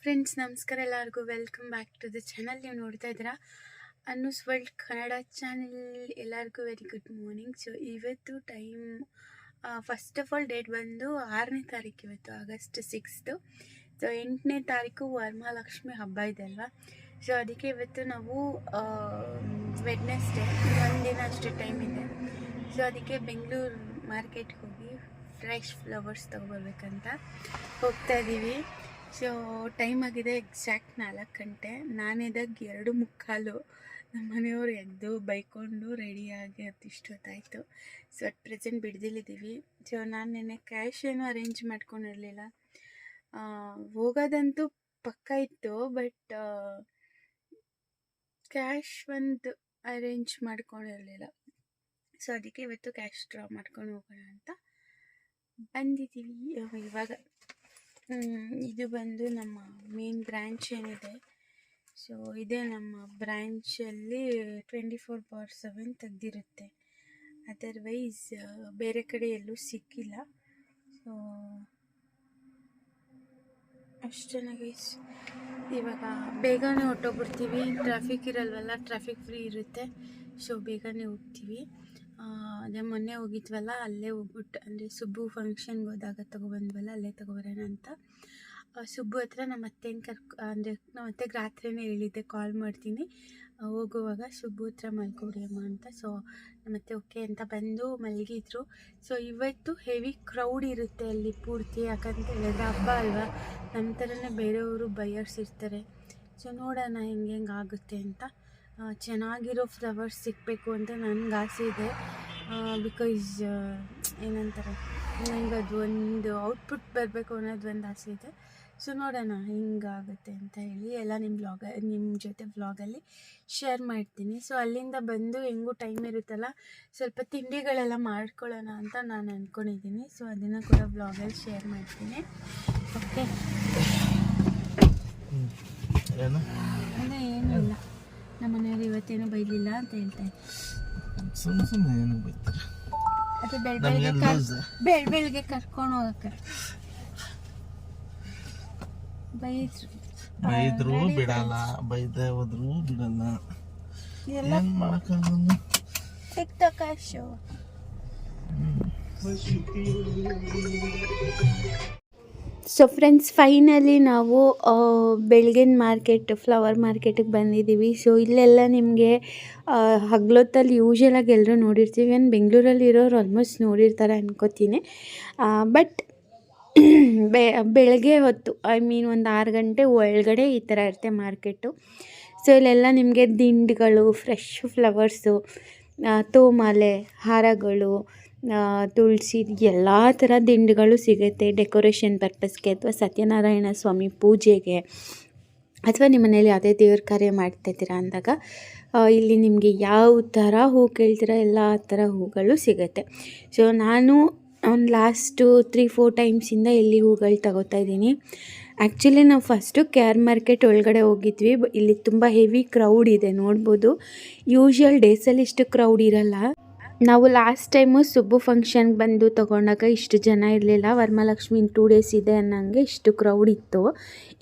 Friends ನಮಸ್ಕಾರ. ಎಲ್ಲರಿಗೂ welcome back to the channel ನೀವು ನೋಡ್ತಾ ಇದ್ದೀರಾ? ಅನ್ನೂಸ್ ವರ್ಲ್ಡ್ ಕನ್ನಡ ಚಾನಲ್ ಎಲ್ಲರಿಗೂ ವೆರಿ ಗುಡ್ ಮಾರ್ನಿಂಗ್ ಸೊ ಇವತ್ತು time first of all date ಬಂದು ಆರನೇ ತಾರೀಕು ಇವತ್ತು, ಆಗಸ್ಟ್ ಸಿಕ್ಸ್ತು ಸೊ ಎಂಟನೇ ತಾರೀಕು ವರ್ಮಹಾಲಕ್ಷ್ಮಿ ಹಬ್ಬ ಇದೆ ಅಲ್ವಾ? ಸೊ ಅದಕ್ಕೆ ಇವತ್ತು ನಾವು ವೆಡ್ನೆಸ್ಡೇ ಒಂದಿನ ಅಷ್ಟು ಟೈಮ್ ಇದೆ. ಸೊ ಅದಕ್ಕೆ ಬೆಂಗಳೂರು ಮಾರ್ಕೆಟ್ಗೆ ಹೋಗಿ ಫ್ರೆಶ್ ಫ್ಲವರ್ಸ್ ತೊಗೊಬರ್ಬೇಕಂತ ಹೋಗ್ತಾ ಇದ್ದೀವಿ ಸೊ ಟೈಮ್ ಆಗಿದೆ ಎಕ್ಸಾಕ್ಟ್ ನಾಲ್ಕು ಗಂಟೆ. ನಾನಿದಾಗ ಎರಡು ಮುಕ್ಕಾಲು. ನಮ್ಮ ಮನೆಯವರು ಎದ್ದು ಬೈಕೊಂಡು ರೆಡಿಯಾಗಿ ಅದು ಇಷ್ಟೊತ್ತಾಯಿತು ಸೊ ಅಟ್ ಪ್ರೆಸೆಂಟ್ ಬಿಡ್ದಿಲ್ಲಿದ್ದೀವಿ. ಸೊ ನಾನು ನೆನ್ನೆ ಕ್ಯಾಶ್ ಏನು ಅರೇಂಜ್ ಮಾಡ್ಕೊಂಡಿರಲಿಲ್ಲ. ಹೋಗೋದಂತೂ ಪಕ್ಕ ಇತ್ತು ಬಟ್ ಕ್ಯಾಶ್ ಒಂದು ಅರೇಂಜ್ ಮಾಡ್ಕೊಂಡಿರಲಿಲ್ಲ. ಸೊ ಅದಕ್ಕೆ ಇವತ್ತು ಕ್ಯಾಶ್ ಡ್ರಾ ಮಾಡ್ಕೊಂಡು ಹೋಗೋಣ ಅಂತ ಬಂದಿದ್ದೀವಿ. ಇವಾಗ ಇದು ಬಂದು ನಮ್ಮ ಮೇನ್ ಬ್ರ್ಯಾಂಚ್ ಏನಿದೆ. ಸೊ ಇದೇ ನಮ್ಮ ಬ್ರ್ಯಾಂಚಲ್ಲಿ ಟ್ವೆಂಟಿ ಫೋರ್ ಬಾರ್ ಸೆವೆನ್ ತೆಗೆದಿರುತ್ತೆ. ಅದರ್ವೈಸ್ ಬೇರೆ ಕಡೆ ಎಲ್ಲೂ ಸಿಕ್ಕಿಲ್ಲ. ಸೊ ಅಷ್ಟೇ ಇವಾಗ ಬೇಗನೆ ಹೊಟ್ಟೋಗ್ಬಿಡ್ತೀವಿ ಟ್ರಾಫಿಕ್ ಇರಲ್ವಲ್ಲ ಟ್ರಾಫಿಕ್ ಫ್ರೀ ಇರುತ್ತೆ. ಸೊ ಬೇಗನೆ ಹೋಗ್ತೀವಿ. ಅದೇ ಮೊನ್ನೆ ಹೋಗಿದ್ವಲ್ಲ, ಅಲ್ಲೇ ಹೋಗ್ಬಿಟ್ಟು, ಅಂದರೆ ಸುಬ್ಬು ಫಂಕ್ಷನ್ಗೆ ಹೋದಾಗ ತೊಗೊಬಂದ್ವಲ್ಲ, ಅಲ್ಲೇ ತೊಗೊಬರೋಣ ಅಂತ. ಸುಬ್ಬು ಹತ್ರ ನಮ್ಮ ಅತ್ತೆನ ಕರ್ಕೊ, ಅಂದರೆ ನಮ್ಮ ಅತ್ತೆಗೆ ರಾತ್ರಿನೇ ಹೇಳಿದ್ದೆ ಕಾಲ್ ಮಾಡ್ತೀನಿ. ಹೋಗುವಾಗ ಸುಬ್ಬು ಹತ್ರ ಮಲ್ಕೊಬಿಡಿ ಅಮ್ಮ ಅಂತ. ಸೊ ನಮ್ಮ ಅತ್ತೆ ಓಕೆ ಅಂತ ಬಂದು ಮಲಗಿದ್ರು. ಸೊ ಇವತ್ತು ಹೆವಿ ಕ್ರೌಡ್ ಇರುತ್ತೆ ಅಲ್ಲಿ ಪೂರ್ತಿ. ಯಾಕಂತ ಹೇಳಿದ್ರೆ ಹಬ್ಬ ಅಲ್ವಾ? ನಮ್ಮ ಥರನೇ ಬೇರೆಯವರು ಬೈಯರ್ಸ್ ಇರ್ತಾರೆ. ಸೊ ನೋಡೋಣ ಹೆಂಗೆ ಹೆಂಗೆ ಆಗುತ್ತೆ ಅಂತ. ಚೆನ್ನಾಗಿರೋ ಫ್ಲವರ್ಸ್ ಸಿಗಬೇಕು ಅಂತ ನನಗೆ ಆಸೆ ಇದೆ. ಬಿಕಾಸ್ ಏನಂತಾರೆ ನನಗೆ ಅದು ಒಂದು ಔಟ್ಪುಟ್ ಬರಬೇಕು ಅನ್ನೋದು ಒಂದು ಆಸೆ ಇದೆ. ಸೊ ನೋಡೋಣ ಹಿಂಗಾಗುತ್ತೆ ಅಂತ ಹೇಳಿ ಎಲ್ಲ ನಿಮ್ಮ ಬ್ಲಾಗ ನಿಮ್ಮ ಜೊತೆ ವ್ಲಾಗಲ್ಲಿ ಶೇರ್ ಮಾಡ್ತೀನಿ. ಸೊ ಅಲ್ಲಿಂದ ಬಂದು ಹೆಂಗೂ ಟೈಮ್ ಇರುತ್ತಲ್ಲ ಸ್ವಲ್ಪ ತಿಂಡಿಗಳೆಲ್ಲ ಮಾಡ್ಕೊಳ್ಳೋಣ ಅಂತ ನಾನು ಅಂದ್ಕೊಂಡಿದ್ದೀನಿ ಸೊ ಅದನ್ನು ಕೂಡ ವ್ಲಾಗಲ್ಲಿ ಶೇರ್ ಮಾಡ್ತೀನಿ. ಓಕೆ ಅದೇ ಏನೂ? ಇಲ್ಲ ನಮ್ಮ ಮನೆಯವ್ರು ಇವತ್ತೇನು ಬೈಲಿಲ್ಲ ಅಂತ ಹೇಳ್ತಾರೆ. ಸುಮ್ ಸುಮ್ಮನೆ ಏನು ಬೈತಾರೆ. ಅದು ಬೆಳ್ ಬೆಳಗ್ಗೆ ಬೆಳ್ ಬೆಳಗ್ಗೆ ಕರ್ಕೊಂಡು ಹೋಗಕ್ಕೆ. ಬೈದ್ರು. ಬೈದ್ರು ಬಿಡಲ್ಲ. ಬೈದೆ ಹೋದ್ರು ಬಿಡಲ್ಲ. ಎಲ್ಲ ಮಾಡಕ್ಕಾಗಲ್ಲ ಸಿಕ್ತ ಕಾಶು ಸೊ ಫ್ರೆಂಡ್ಸ್ ಫೈನಲಿ ನಾವು ಬೆಳಗಿನ ಮಾರ್ಕೆಟ್ ಫ್ಲವರ್ ಮಾರ್ಕೆಟಿಗೆ ಬಂದಿದ್ದೀವಿ. ಸೊ ಇಲ್ಲೆಲ್ಲ ನಿಮಗೆ ಹಗ್ಲೊತ್ತಲ್ಲಿ ಯೂಶಲಾಗಿ ಎಲ್ಲರೂ ನೋಡಿರ್ತೀವಿ. ಏನು ಬೆಂಗಳೂರಲ್ಲಿ ಇರೋರು ಆಲ್ಮೋಸ್ಟ್ ನೋಡಿರ್ತಾರೆ ಅನ್ಕೋತೀನಿ. ಬಟ್ ಬೆ, ಬೆಳಗ್ಗೆ ಹೊತ್ತು ಐ ಮೀನ್ ಒಂದು ಆರು ಗಂಟೆ ಒಳಗಡೆ ಈ ಥರ ಇರುತ್ತೆ ಮಾರ್ಕೆಟು ಸೊ ಇಲ್ಲೆಲ್ಲ ನಿಮಗೆ ದಿಂಡುಗಳು ಫ್ರೆಶ್ ಫ್ಲವರ್ಸು ತೋಮಾಲೆ, ಹಾರಗಳು ತುಳಸಿ ಎಲ್ಲ ಥರ ದಿಂಡುಗಳು ಸಿಗುತ್ತೆ ಡೆಕೋರೇಷನ್ ಪರ್ಪಸ್ಗೆ ಅಥವಾ ಸತ್ಯನಾರಾಯಣ ಸ್ವಾಮಿ ಪೂಜೆಗೆ ಅಥವಾ ನಿಮ್ಮ ಮನೇಲಿ ಯಾವುದೇ ದೇವ್ರ ಕಾರ್ಯ ಮಾಡ್ತಾಯಿದ್ದೀರಾ ಅಂದಾಗ ಇಲ್ಲಿ ನಿಮಗೆ ಯಾವ ಥರ ಹೂ ಕೇಳ್ತೀರ ಎಲ್ಲ ಥರ ಹೂಗಳು ಸಿಗುತ್ತೆ. ಸೊ ನಾನು ಒಂದು ಲಾಸ್ಟು ತ್ರೀ ಫೋರ್ ಟೈಮ್ಸಿಂದ ಇಲ್ಲಿ ಹೂಗಳು ತಗೋತಾ ಇದ್ದೀನಿ. ಆ್ಯಕ್ಚುಲಿ ನಾವು ಫಸ್ಟು ಕೆ ಆರ್ ಮಾರ್ಕೆಟ್ ಒಳಗಡೆ ಹೋಗಿದ್ವಿ. ಇಲ್ಲಿ ತುಂಬ ಹೆವಿ ಕ್ರೌಡ್ ಇದೆ, ನೋಡ್ಬೋದು. ಯೂಶ್ವಲ್ ಡೇಸಲ್ಲಿ ಇಷ್ಟು ಕ್ರೌಡ್ ಇರಲ್ಲ. ನಾವು ಲಾಸ್ಟ್ ಟೈಮು ಸುಬ್ಬು ಫಂಕ್ಷನ್ಗೆ ಬಂದು ತೊಗೊಂಡಾಗ ಇಷ್ಟು ಜನ ಇರಲಿಲ್ಲ. ವರಮಹಾಲಕ್ಷ್ಮಿ ಇನ್ನು ಟೂ ಡೇಸ್ ಇದೆ ಅನ್ನಂಗೆ ಇಷ್ಟು ಕ್ರೌಡ್ ಇತ್ತು.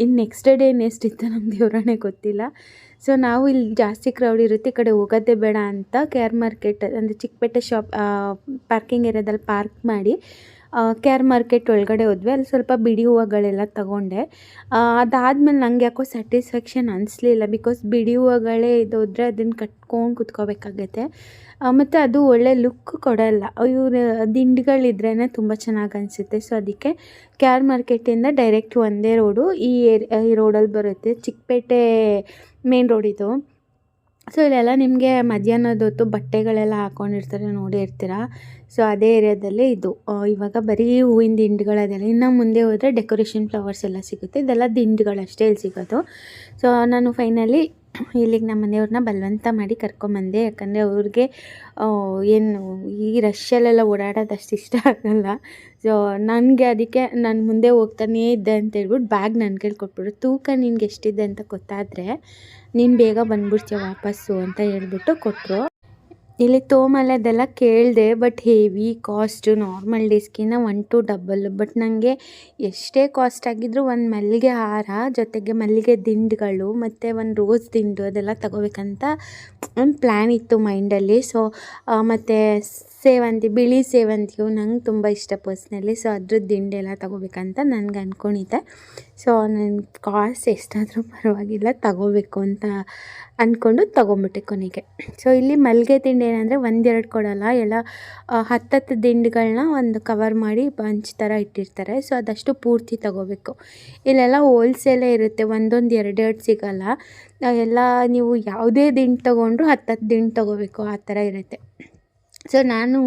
ಇನ್ನು ನೆಕ್ಸ್ಟ್ ಡೇ ಎಷ್ಟಿತ್ತು ನಮ್ಗೆ ದೇವರಾಣೆ ಗೊತ್ತಿಲ್ಲ. ಸೊ ನಾವು ಇಲ್ಲಿ ಜಾಸ್ತಿ ಕ್ರೌಡ್ ಇರುತ್ತೆ, ಈ ಕಡೆ ಹೋಗೋದೇ ಬೇಡ ಅಂತ ಕೆ ಆರ್ ಮಾರ್ಕೆಟ್ ಅಂದರೆ ಚಿಕ್ಕಪೇಟೆ ಶಾಪ್ ಪಾರ್ಕಿಂಗ್ ಏರಿಯಾದಲ್ಲಿ ಪಾರ್ಕ್ ಮಾಡಿ ಕೆ ಆರ್ ಮಾರ್ಕೆಟ್ ಒಳಗಡೆ ಹೋದ್ವಿ. ಅಲ್ಲಿ ಸ್ವಲ್ಪ ಬಿಡಿ ಹೂವುಗಳೆಲ್ಲ ತಗೊಂಡೆ. ಅದಾದಮೇಲೆ ನನಗೆ ಯಾಕೋ ಸ್ಯಾಟಿಸ್ಫ್ಯಾಕ್ಷನ್ ಅನಿಸ್ಲಿಲ್ಲ ಬಿಕಾಸ್ ಬಿಡಿ ಹೂವುಗಳೇ ಹೋದರೆ ಅದನ್ನು ಕಟ್ಕೊಂಡು ಕುತ್ಕೋಬೇಕಾಗತ್ತೆ. ಮತ್ತು ಅದು ಒಳ್ಳೆ ಲುಕ್ ಕೊಡಲ್ಲ. ಇವ್ರ ದಿಂಡುಗಳಿದ್ರೇ ತುಂಬ ಚೆನ್ನಾಗಿ ಅನಿಸುತ್ತೆ. ಸೊ ಅದಕ್ಕೆ ಕೆ ಆರ್ ಮಾರ್ಕೆಟಿಂದ ಡೈರೆಕ್ಟ್ ಒಂದೇ ರೋಡು ಈ ಈ ರೋಡಲ್ಲಿ ಬರುತ್ತೆ. ಚಿಕ್ಕಪೇಟೆ ಮೇನ್ ಇದು. ಸೊ ಇಲ್ಲೆಲ್ಲ ನಿಮಗೆ ಮಧ್ಯಾಹ್ನದ ಹೊತ್ತು ಬಟ್ಟೆಗಳೆಲ್ಲ ಹಾಕ್ಕೊಂಡಿರ್ತಾರೆ ನೋಡಿರ್ತೀರ ಸೊ ಅದೇ ಏರಿಯಾದಲ್ಲಿ ಇದು. ಇವಾಗ ಬರೀ ಹೂವಿನ ದಿಂಡುಗಳದೆಲ್ಲ. ಇನ್ನು ಮುಂದೆ ಹೋದರೆ ಡೆಕೋರೇಷನ್ ಫ್ಲವರ್ಸ್ ಎಲ್ಲ ಸಿಗುತ್ತೆ. ಇದೆಲ್ಲ ದಿಂಡುಗಳಷ್ಟೇ ಇಲ್ಲಿ ಸಿಗೋದು. ಸೊ ನಾನು ಫೈನಲಿ ಇಲ್ಲಿಗೆ ನಮ್ಮ ಮನೆಯವ್ರನ್ನ ಬಲವಂತ ಮಾಡಿ ಕರ್ಕೊಂಬಂದೆ ಯಾಕಂದರೆ ಅವ್ರಿಗೆ ಏನು ಈ ರಷ್ಯಲ್ಲೆಲ್ಲ ಓಡಾಡೋದು ಅಷ್ಟು ಇಷ್ಟ ಆಗಲ್ಲ. ಸೊ ನನಗೆ ಅದಕ್ಕೆ ನಾನು ಮುಂದೆ ಹೋಗ್ತಾನೇ ಇದ್ದೆ ಅಂತ ಹೇಳ್ಬಿಟ್ಟು ಬ್ಯಾಗ್ ನನ್ನ ಕೈಲಿ ಕೊಟ್ಬಿಟ್ರು. ತೂಕ ನಿನ್ಗೆ ಎಷ್ಟಿದೆ ಅಂತ ಗೊತ್ತಾದರೆ, ನೀನು ಬೇಗ ಬಂದ್ಬಿಡ್ತೀಯ ವಾಪಸ್ಸು ಅಂತ ಹೇಳ್ಬಿಟ್ಟು ಕೊಟ್ಟರು ಇಲ್ಲಿ ತೋಮಲೆದೆಲ್ಲ ಕೇಳಿದೆ ಬಟ್ ಹೆವಿ ಕಾಸ್ಟು ನಾರ್ಮಲ್ ಡೇಸ್ಗಿಂತ ಒನ್ ಟು ಡಬಲ್ ಬಟ್ ನನಗೆ ಎಷ್ಟೇ ಕಾಸ್ಟ್ ಆಗಿದ್ದರೂ ಒಂದು ಮಲ್ಲಿಗೆ ಹಾರ, ಜೊತೆಗೆ ಮಲ್ಲಿಗೆ ದಿಂಡುಗಳು, ಮತ್ತು ಒಂದು ರೋಸ್ ದಿಂಡು ಅದೆಲ್ಲ ತಗೋಬೇಕಂತ ಒಂದು ಪ್ಲ್ಯಾನ್ ಇತ್ತು ಮೈಂಡಲ್ಲಿ ಸೊ ಮತ್ತು ಸೇವಂತಿ, ಬಿಳಿ ಸೇವಂತಿಗೆ ನಂಗೆ ತುಂಬ ಇಷ್ಟ ಪರ್ಸ್ನಲಿ. ಸೊ ಅದ್ರದ್ದು ದಿಂಡೆಲ್ಲ ತಗೋಬೇಕಂತ ನನಗೆ ಅಂದ್ಕೊಂಡಿದ್ದೆ ಸೊ ನನ್ನ ಕಾಸ್ಟ್ ಎಷ್ಟಾದರೂ ಪರವಾಗಿಲ್ಲ, ತಗೋಬೇಕು ಅಂತ ಅಂದ್ಕೊಂಡು ತೊಗೊಂಬಿಟ್ಟೆ ಕೊನೆಗೆ. ಸೊ, ಇಲ್ಲಿ ಮಲ್ಲಿಗೆ ತಿಂಡಿ ಏನಂದರೆ ಒಂದೆರಡು ಕೊಡೋಲ್ಲ, ಎಲ್ಲ ಹತ್ತತ್ತು ದಿಂಡುಗಳನ್ನ ಒಂದು ಕವರ್ ಮಾಡಿ ಬಂಚ್ ಥರ ಇಟ್ಟಿರ್ತಾರೆ. ಸೊ, ಅದಷ್ಟು ಪೂರ್ತಿ ತಗೋಬೇಕು. ಇಲ್ಲೆಲ್ಲ ಹೋಲ್ಸೇಲೇ ಇರುತ್ತೆ, ಒಂದೊಂದು ಎರಡೆರಡು ಸಿಗೋಲ್ಲ. ಎಲ್ಲ ನೀವು ಯಾವುದೇ ದಿಂಡು ತೊಗೊಂಡ್ರು ಹತ್ತತ್ತು ದಿಂಡು ತೊಗೋಬೇಕು, ಆ ಥರ ಇರುತ್ತೆ. ಸೊ ನಾನು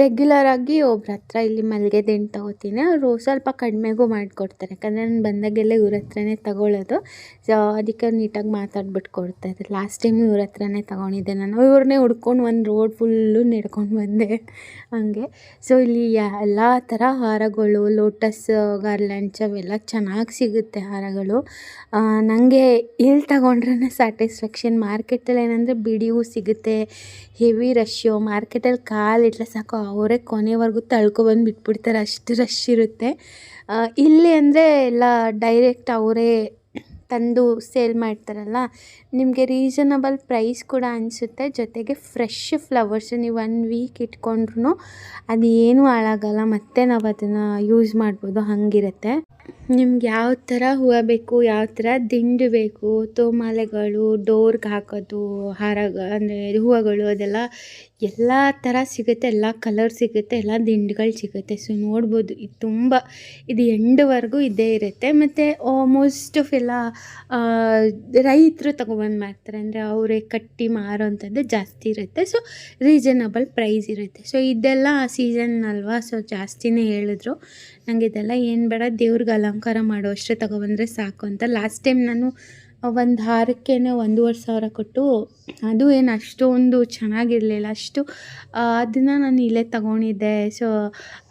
ರೆಗ್ಯುಲರಾಗಿ ಒಬ್ರ ಹತ್ರ ಇಲ್ಲಿ ಮಲ್ಲಿಗೆ ದಿಂಡು ತಗೋತೀನಿ. ಅವರು ಸ್ವಲ್ಪ ಕಡಿಮೆಗೂ ಮಾಡಿಕೊಡ್ತಾರೆ. ಯಾಕಂದರೆ ನಾನು ಬಂದಾಗೆಲ್ಲ ಇವ್ರ ಹತ್ರನೇ ತಗೊಳ್ಳೋದು ಸೊ ಅದಕ್ಕೆ ನೀಟಾಗಿ ಮಾತಾಡ್ಬಿಟ್ಟು ಕೊಡ್ತಾರೆ ಲಾಸ್ಟ್ ಟೈಮ್ ಇವ್ರ ಹತ್ರನೇ ತಗೊಂಡಿದ್ದೆ ನಾನು. ಇವ್ರನ್ನೇ ಹುಡ್ಕೊಂಡು ಒಂದು ರೋಡ್ ಫುಲ್ಲು ನಡ್ಕೊಂಡು ಬಂದೆ. ಹಾಗೆ. ಸೊ ಇಲ್ಲಿ ಎಲ್ಲ ಥರ ಹಾರಗಳು ಲೋಟಸ್ ಗಾರ್ಲ್ಯಾಂಡ್ಸ್ ಅವೆಲ್ಲ ಚೆನ್ನಾಗಿ ಸಿಗುತ್ತೆ ಹಾರಗಳು. ನನಗೆ ಇಲ್ಲಿ ತಗೊಂಡ್ರೆ ಸ್ಯಾಟಿಸ್ಫ್ಯಾಕ್ಷನ್ ಮಾರ್ಕೆಟಲ್ಲಿ ಏನಂದರೆ ಬಿಡಿಯೂ ಸಿಗುತ್ತೆ. ಹೆವಿ ರಶ್ಶು ಕಾಲು ಸಾಕು, ಅವರೇ ಕೊನೆವರೆಗೂ ತಳ್ಕೊಬಂದು ಬಿಟ್ಬಿಡ್ತಾರೆ. ಅಷ್ಟು ರಶ್ ಇರುತ್ತೆ. ಇಲ್ಲಿ ಅಂದರೆ ಎಲ್ಲ ಡೈರೆಕ್ಟ್ ಅವರೇ ತಂದು ಸೇಲ್ ಮಾಡ್ತಾರಲ್ಲ, ನಿಮಗೆ ರೀಸನಬಲ್ ಪ್ರೈಸ್ ಕೂಡ ಅನಿಸುತ್ತೆ. ಜೊತೆಗೆ ಫ್ರೆಶ್ ಫ್ಲವರ್ಸ್ ನೀವು ಒನ್ ವೀಕ್ ಇಟ್ಕೊಂಡ್ರು ಅದು ಏನೂ ಹಾಳಾಗಲ್ಲ, ಮತ್ತೆ ನಾವು ಅದನ್ನು ಯೂಸ್ ಮಾಡ್ಬೋದು, ಹಾಗಿರುತ್ತೆ. ನಿಮ್ಗೆ ಯಾವ ಥರ ಹೂವು ಬೇಕು, ಯಾವ ಥರ ದಿಂಡು ಬೇಕು, ತೋಮಾಲೆಗಳು, ಡೋರ್ಗೆ ಹಾಕೋದು ಹಾರ ಅಂದರೆ ಹೂವುಗಳು ಅದೆಲ್ಲ ಎಲ್ಲ ಥರ ಸಿಗುತ್ತೆ, ಎಲ್ಲ ಕಲರ್ ಸಿಗುತ್ತೆ, ಎಲ್ಲ ದಿಂಡುಗಳು ಸಿಗುತ್ತೆ. ಸೊ ನೋಡ್ಬೋದು, ಇದು ತುಂಬ, ಇದು ಎಂಡ್ವರೆಗೂ ಇದ್ದೇ ಇರುತ್ತೆ. ಮತ್ತು ಆಲ್ಮೋಸ್ಟ್ ಆಫ್ ಎಲ್ಲ ರೈತರು ತೊಗೊಬಂದು ಮಾಡ್ತಾರೆ. ಅಂದರೆ ಅವರೇ ಕಟ್ಟಿ ಮಾರೋವಂಥದ್ದು ಜಾಸ್ತಿ ಇರುತ್ತೆ. ಸೊ ರೀಸನಬಲ್ ಪ್ರೈಸ್ ಇರುತ್ತೆ. ಸೊ ಇದೆಲ್ಲ ಸೀಸನ್ ಅಲ್ವಾ? ಸೊ ಜಾಸ್ತಿನೇ ಹೇಳಿದ್ರು. ನನಗೆ ಇದೆಲ್ಲ ಏನು ಬೇಡ, ದೇವ್ರಿಗೆ ಅಲಂಕಾರ ಮಾಡೋ ಅಷ್ಟೇ ತಗೊಬಂದರೆ ಸಾಕು ಅಂತ. ಲಾಸ್ಟ್ ಟೈಮ್ ನಾನು ಒಂದು ಹಾರಕ್ಕೆ ಒಂದೂವರೆ ಸಾವಿರ ಕೊಟ್ಟು, ಅದು ಏನು ಅಷ್ಟೊಂದು ಚೆನ್ನಾಗಿರಲಿಲ್ಲ. ಅಷ್ಟು ಅದನ್ನು ನಾನು ಇಲ್ಲೇ ತಗೊಂಡಿದ್ದೆ. ಸೊ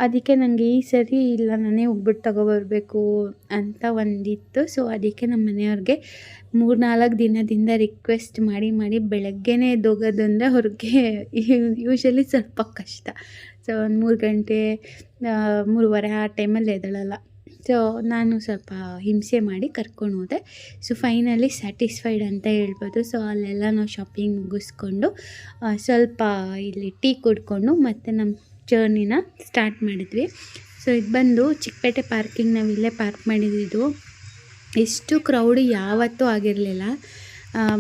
ಅದಕ್ಕೆ ನನಗೆ ಈ ಸರಿ ಇಲ್ಲ, ನಾನೇ ಹೋಗ್ಬಿಟ್ಟು ತಗೊಬರ್ಬೇಕು ಅಂತ ಒಂದಿತ್ತು. ಸೊ ಅದಕ್ಕೆ ನಮ್ಮ ಮನೆಯವ್ರಿಗೆ ಮೂರು ನಾಲ್ಕು ದಿನದಿಂದ ರಿಕ್ವೆಸ್ಟ್ ಮಾಡಿ ಮಾಡಿ ಬೆಳಗ್ಗೆನೇ ಎದ್ದೋಗೋದು ಅಂದರೆ ಅವ್ರಿಗೆ ಯೂಶಲಿ ಸ್ವಲ್ಪ ಕಷ್ಟ. ಸೊ ಒಂದು ಮೂರು ಗಂಟೆ ಮೂರುವರೆ ಆ ಟೈಮಲ್ಲಿ ಎದ್ದೇಳಲ್ಲ. ಸೊ ನಾನು ಸ್ವಲ್ಪ ಹಿಂಸೆ ಮಾಡಿ ಕರ್ಕೊಂಡು ಹೋದೆ. ಸೊ ಫೈನಲಿ ಸ್ಯಾಟಿಸ್ಫೈಡ್ ಅಂತ ಹೇಳ್ಬೋದು. ಸೊ ಅಲ್ಲೆಲ್ಲ ನಾವು ಶಾಪಿಂಗ್ ಮುಗಿಸ್ಕೊಂಡು ಸ್ವಲ್ಪ ಇಲ್ಲಿ ಟೀ ಕುಡ್ಕೊಂಡು ಮತ್ತು ನಮ್ಮ ಜರ್ನಿನ ಸ್ಟಾರ್ಟ್ ಮಾಡಿದ್ವಿ. ಸೊ ಇದು ಬಂದು ಚಿಕ್ಕಪೇಟೆ ಪಾರ್ಕಿಂಗ್ ನಾವು ಇಲ್ಲೇ ಪಾರ್ಕ್ ಮಾಡಿದ್ದು. ಎಷ್ಟು ಕ್ರೌಡ್ ಯಾವತ್ತೂ ಆಗಿರಲಿಲ್ಲ.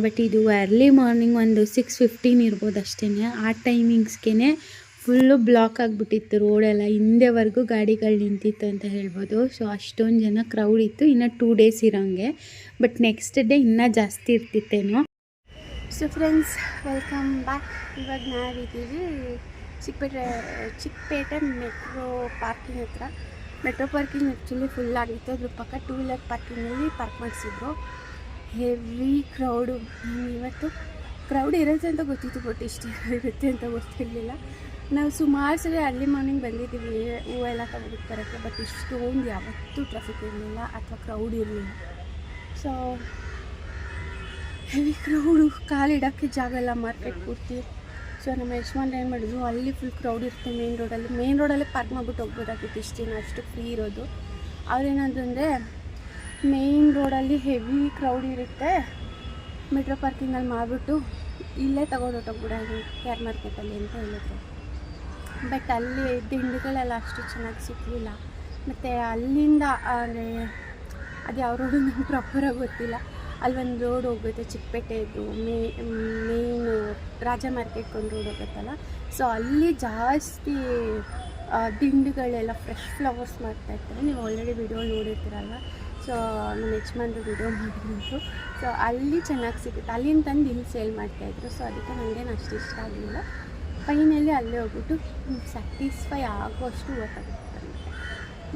ಬಟ್ ಇದು ಅರ್ಲಿ ಮಾರ್ನಿಂಗ್ ಒಂದು ಸಿಕ್ಸ್ ಫಿಫ್ಟೀನ್ ಇರ್ಬೋದು ಅಷ್ಟೇ ಆ ಟೈಮಿಂಗ್ಸ್ಗೆ ಫುಲ್ಲು ಬ್ಲಾಕ್ ಆಗಿಬಿಟ್ಟಿತ್ತು ರೋಡೆಲ್ಲ, ಹಿಂದೆವರೆಗೂ ಗಾಡಿಗಳು ನಿಂತಿತ್ತು ಅಂತ ಹೇಳ್ಬೋದು. ಸೊ ಅಷ್ಟೊಂದು ಜನ ಕ್ರೌಡ್ ಇತ್ತು. ಇನ್ನು ಟೂ ಡೇಸ್ ಇರೋಂಗೆ. ಬಟ್ ನೆಕ್ಸ್ಟ್ ಡೇ ಇನ್ನೂ ಜಾಸ್ತಿ ಇರ್ತಿತ್ತೇನೋ. ಸೊ ಫ್ರೆಂಡ್ಸ್ ವೆಲ್ಕಮ್ ಬ್ಯಾಕ್ ಇವಾಗ ನಾವಿದ್ದೀವಿ ಚಿಕ್ಕಪೇಟೆ ಚಿಕ್ಕಪೇಟೆ ಮೆಟ್ರೋ ಪಾರ್ಕಿಂಗ್ ಹತ್ರ. ಮೆಟ್ರೋ ಪಾರ್ಕಿಂಗ್ ಆ್ಯಕ್ಚುಲಿ ಫುಲ್ ಆಗಿತ್ತು. ಅದ್ರ ಪಕ್ಕ ಟೂ ವೀಲರ್ ಪಾರ್ಕಿಂಗಲ್ಲಿ ಪಾರ್ಕ್ ಮಾಡಿಸಿದ್ರು. ಹೆವಿ ಕ್ರೌಡು ಇವತ್ತು ಕ್ರೌಡ್ ಇರುತ್ತೆ ಅಂತ ಗೊತ್ತಿತ್ತು ಬಟ್ ಇಷ್ಟು ಇರುತ್ತೆ ಅಂತ ಗೊತ್ತಿರಲಿಲ್ಲ. ನಾವು ಸುಮಾರು ಸರಿ ಅರ್ಲಿ ಮಾರ್ನಿಂಗ್ ಬಂದಿದ್ದೀವಿ. ಹೂವೆಲ್ಲ ತಗೊಂಡು ಬರೋಕ್ಕೆ ಬಟ್ ಇಷ್ಟೊಂದು ಯಾವತ್ತೂ ಟ್ರಾಫಿಕ್ ಇರಲಿಲ್ಲ ಅಥವಾ ಕ್ರೌಡ್ ಇರಲಿಲ್ಲ. ಸೊ ಹೆವಿ ಕ್ರೌಡು ಕಾಲಿಡೋಕ್ಕೆ ಜಾಗ ಇಲ್ಲ ಮಾರ್ಕೆಟ್ ಪೂರ್ತಿ. ಸೊ ನಮ್ಮ ಯಜಮಾನ್ರು ಏನು ಮಾಡಿದ್ರು, ಅಲ್ಲಿ ಫುಲ್ ಕ್ರೌಡ್ ಇರುತ್ತೆ ಮೇನ್ ರೋಡಲ್ಲಿ ಮೇನ್ ರೋಡಲ್ಲೇ ಪಾರ್ಕ್ ಮಾಡ್ಬಿಟ್ಟು ಹೋಗ್ಬೋದಾಗಿತ್ತು ಇಷ್ಟು ದಿನ, ಅಷ್ಟು ಫ್ರೀ ಇರೋದು. ಅವ್ರೇನಾದ್ರು ಅಂದರೆ ಮೇನ್ ರೋಡಲ್ಲಿ ಹೆವಿ ಕ್ರೌಡ್ ಇರುತ್ತೆ. ಮೆಟ್ರೋ ಪಾರ್ಕಿಂಗಲ್ಲಿ ಮಾಡಿಬಿಟ್ಟು ಇಲ್ಲೇ ತಗೊಂಡು ಹೊಟ್ಟೋಗ್ಬಿಡೋದು ಕೇರ್ ಮಾರ್ಕೆಟಲ್ಲಿ ಅಂತ ಹೇಳಿದ್ರು. ಬಟ್ ಅಲ್ಲಿ ದಿಂಡುಗಳೆಲ್ಲ ಅಷ್ಟು ಚೆನ್ನಾಗಿ ಸಿಕ್ಕಲಿಲ್ಲ ಮತ್ತು ಅಲ್ಲಿಂದ, ಅಂದರೆ, ಅದು ಯಾವ ರೋಡು ನಂಗೆ ಪ್ರಾಪರಾಗಿ ಗೊತ್ತಿಲ್ಲ. ಒಂದು ರೋಡ್ ಹೋಗುತ್ತೆ ಚಿಕ್ಕಪೇಟೆದು, ಮೇ ಮೇನು ರಾಜ ಮಾರ್ಕೆಟ್ಗೆ ಒಂದು ರೋಡ್ ಹೋಗುತ್ತಲ್ಲ. ಸೊ ಅಲ್ಲಿ ಜಾಸ್ತಿ ದಿಂಡುಗಳೆಲ್ಲ ಫ್ರೆಶ್ ಫ್ಲವರ್ಸ್ ಮಾಡ್ತಾ ಇರ್ತಾರೆ. ನೀವು ಆಲ್ರೆಡಿ ವಿಡಿಯೋ ನೋಡಿರ್ತೀರಲ್ವ? ಸೊ ನಮ್ಮ ಯಜಮಾನ್ರು ವಿಡಿಯೋ ಮಾಡಿದ್ರು. ಸೊ ಅಲ್ಲಿ ಚೆನ್ನಾಗಿ ಸಿಗುತ್ತೆ. ಅಲ್ಲಿಂದ ತಂದು ಇಲ್ಲಿ ಸೇಲ್ ಮಾಡ್ತಾಯಿದ್ರು ಸೊ ಅದಕ್ಕೆ ನನಗೇನು ಅಷ್ಟು ಇಷ್ಟ ಆಗಲಿಲ್ಲ. ಫೈನಲಿ ಅಲ್ಲೇ ಹೋಗ್ಬಿಟ್ಟು ಸ್ಯಾಟಿಸ್ಫೈ ಆಗುವಷ್ಟು ತಗೊಂಡ್ಬಂದೆ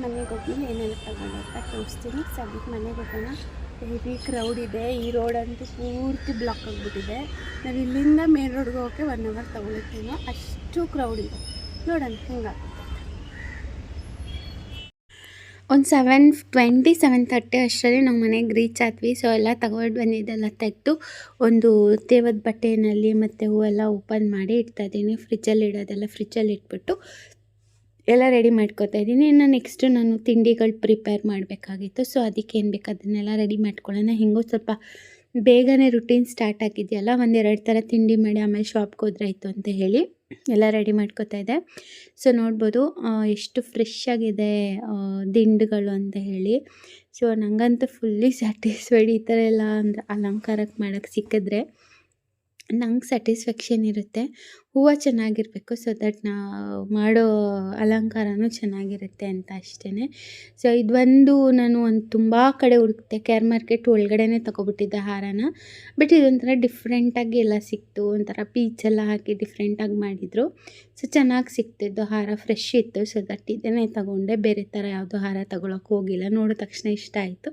ಮನೆಗೆ ಹೋದ್ಮೇಲೆ ಏನೆಲ್ಲ ತಗೊಂಡು ಅಂತ ತೋರಿಸ್ತೀನಿ. ಸದ್ಯಕ್ಕೆ ಮನೆಗೆ ಹೋಗೋಣ. ಹೆವಿ ಕ್ರೌಡ್ ಇದೆ. ಈ ರೋಡ್ ಅಂತೂ ಪೂರ್ತಿ ಬ್ಲಾಕ್ ಆಗಿಬಿಟ್ಟಿದೆ. ನಾವು ಇಲ್ಲಿಂದ ಮೇನ್ ರೋಡ್ಗೆ ಹೋಗೋಕ್ಕೆ ಒನ್ ಅವರ್ ತೊಗೊಳುತ್ತೇನೋ ಅಷ್ಟು ಕ್ರೌಡ್ ಇದೆ. ನೋಡೋಣ, ಹೆಂಗಾಗುತ್ತೆ. ಒಂದು ಸೆವೆನ್ ಟ್ವೆಂಟಿ, ಸೆವೆನ್ ತರ್ಟಿ ಅಷ್ಟರಲ್ಲಿ ನಾವು ಮನೆಗೆ ರೀಚ್ ಆದ್ವಿ. ಸೊ ಎಲ್ಲ ತಗೊಂಡು ಬಂದಿದ್ದೆಲ್ಲ ತೆಗೆದು ಒಂದು ತೇವದ ಬಟ್ಟೆಯಲ್ಲಿ ಮತ್ತು ಹೂವೆಲ್ಲ ಓಪನ್ ಮಾಡಿ ಇಡ್ತಾ ಇದ್ದೀನಿ. ಫ್ರಿಜ್ಜಲ್ಲಿ ಇಡೋದೆಲ್ಲ ಫ್ರಿಜ್ಜಲ್ಲಿ ಇಟ್ಬಿಟ್ಟು ಎಲ್ಲ ರೆಡಿ ಮಾಡ್ಕೊತಾ ಇದ್ದೀನಿ. ಇನ್ನು ನೆಕ್ಸ್ಟು ನಾನು ತಿಂಡಿಗಳು ಪ್ರಿಪೇರ್ ಮಾಡಬೇಕಾಗಿತ್ತು. ಸೊ ಅದಕ್ಕೆ ಏನು ಬೇಕು? ಅದನ್ನೆಲ್ಲ ರೆಡಿ ಮಾಡ್ಕೊಳ್ಳೋಣ. ಹೆಂಗೋ ಸ್ವಲ್ಪ ಬೇಗನೆ ರುಟೀನ್ ಸ್ಟಾರ್ಟ್ ಆಗಿದೆಯಲ್ಲ, ಒಂದೆರಡು ಥರ ತಿಂಡಿ ಮಾಡಿ ಆಮೇಲೆ ಶಾಪ್ಗೆ ಹೋದ್ರೆ ಆಯಿತು ಅಂತ ಹೇಳಿ. ಎಲ್ಲ ರೆಡಿ ಮಾಡ್ಕೋತಾ ಇದೆ ಸೊ ನೋಡ್ಬೋದು ಎಷ್ಟು ಫ್ರೆಶ್ ಆಗಿದೆ ದಿಂಡುಗಳು ಅಂತ ಹೇಳಿ. ಸೊ ನನಗಂತೂ ಫುಲ್ಲಿ ಸ್ಯಾಟಿಸ್ಫೈಡ್ ಈ ಥರ ಎಲ್ಲ ಅಂದರೆ ಅಲಂಕಾರಕ್ಕೆ ಮಾಡೋಕ್ಕೆ ಸಿಕ್ಕಿದ್ರೆ. ನಂಗೆ ಸ್ಯಾಟಿಸ್ಫ್ಯಾಕ್ಷನ್ ಇರುತ್ತೆ. ಹೂವು ಚೆನ್ನಾಗಿರಬೇಕು ಸೊ ದಟ್ ನಾ ಮಾಡೋ ಅಲಂಕಾರನೂ ಚೆನ್ನಾಗಿರುತ್ತೆ ಅಂತ ಅಷ್ಟೇ ಸೊ ಇದೊಂದು ನಾನು ಒಂದು ತುಂಬ ಕಡೆ ಹುಡುಕ್ತೆ ಕೇರ್ ಮಾರ್ಕೆಟ್ ಒಳಗಡೆನೇ ತೊಗೊಬಿಟ್ಟಿದ್ದೆ ಹಾರನ. ಬಟ್ ಇದೊಂಥರ ಡಿಫ್ರೆಂಟಾಗಿ ಎಲ್ಲ ಸಿಕ್ತು. ಒಂಥರ ಪೀಚೆಲ್ಲ ಹಾಕಿ ಡಿಫ್ರೆಂಟಾಗಿ ಮಾಡಿದರು. ಸೊ ಚೆನ್ನಾಗಿ ಸಿಕ್ತಿದ್ದು ಹಾರ ಫ್ರೆಶ್ ಇತ್ತು. ಸೊ ದಟ್ ಇದನ್ನೇ ತಗೊಂಡೆ. ಬೇರೆ ಥರ ಯಾವುದೋ ಹಾರ ತೊಗೊಳಕ್ಕೆ ಹೋಗಿಲ್ಲ. ನೋಡಿದ ತಕ್ಷಣ ಇಷ್ಟ ಆಯಿತು.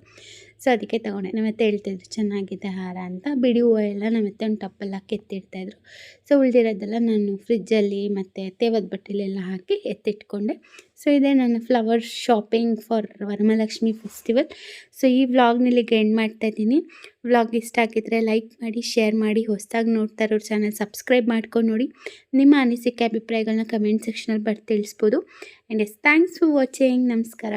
ಸೊ ಅದಕ್ಕೆ ತಗೊಂಡೆ. ನಮ್ಮತ್ತೆ ಹೇಳ್ತಾಯಿದ್ರು ಚೆನ್ನಾಗಿದೆ ಹಾರ ಅಂತ. ಬಿಡಿ ಹೂವು ಎಲ್ಲ ನಮ್ಮತ್ತೆ ಒಂದು ಟಪ್ಪಲ್ಲಿ ಹಾಕಿ ಎತ್ತಿಡ್ತಾಯಿದ್ರು ಸೊ ಉಳಿದಿರೋದೆಲ್ಲ ನಾನು ಫ್ರಿಜ್ಜಲ್ಲಿ ಮತ್ತು ತೇವದ ಬಟ್ಟೆಲೆಲ್ಲ ಹಾಕಿ ಎತ್ತಿಟ್ಕೊಂಡೆ. ಸೊ ಇದೇ ನನ್ನ flower shopping for Varamahalakshmi festival. So ಈ ವ್ಲಾಗ್ನಲ್ಲಿ ಎಂಡ್ ಮಾಡ್ತಾಯಿದ್ದೀನಿ ವ್ಲಾಗ್ ಇಷ್ಟ ಆಗಿದ್ರೆ ಲೈಕ್ ಮಾಡಿ, ಶೇರ್ ಮಾಡಿ, ಹೊಸದಾಗಿ ನೋಡ್ತಾ ಇರೋರು ಚಾನಲ್ ಸಬ್ಸ್ಕ್ರೈಬ್ ಮಾಡ್ಕೊಂಡು ನೋಡಿ. ನಿಮ್ಮ ಅನಿಸಿಕೆ ಅಭಿಪ್ರಾಯಗಳನ್ನ ಕಮೆಂಟ್ ಸೆಕ್ಷನಲ್ಲಿ ಬರ್ದು ತಿಳಿಸ್ಬೋದು. And yes thanks for watching ನಮಸ್ಕಾರ.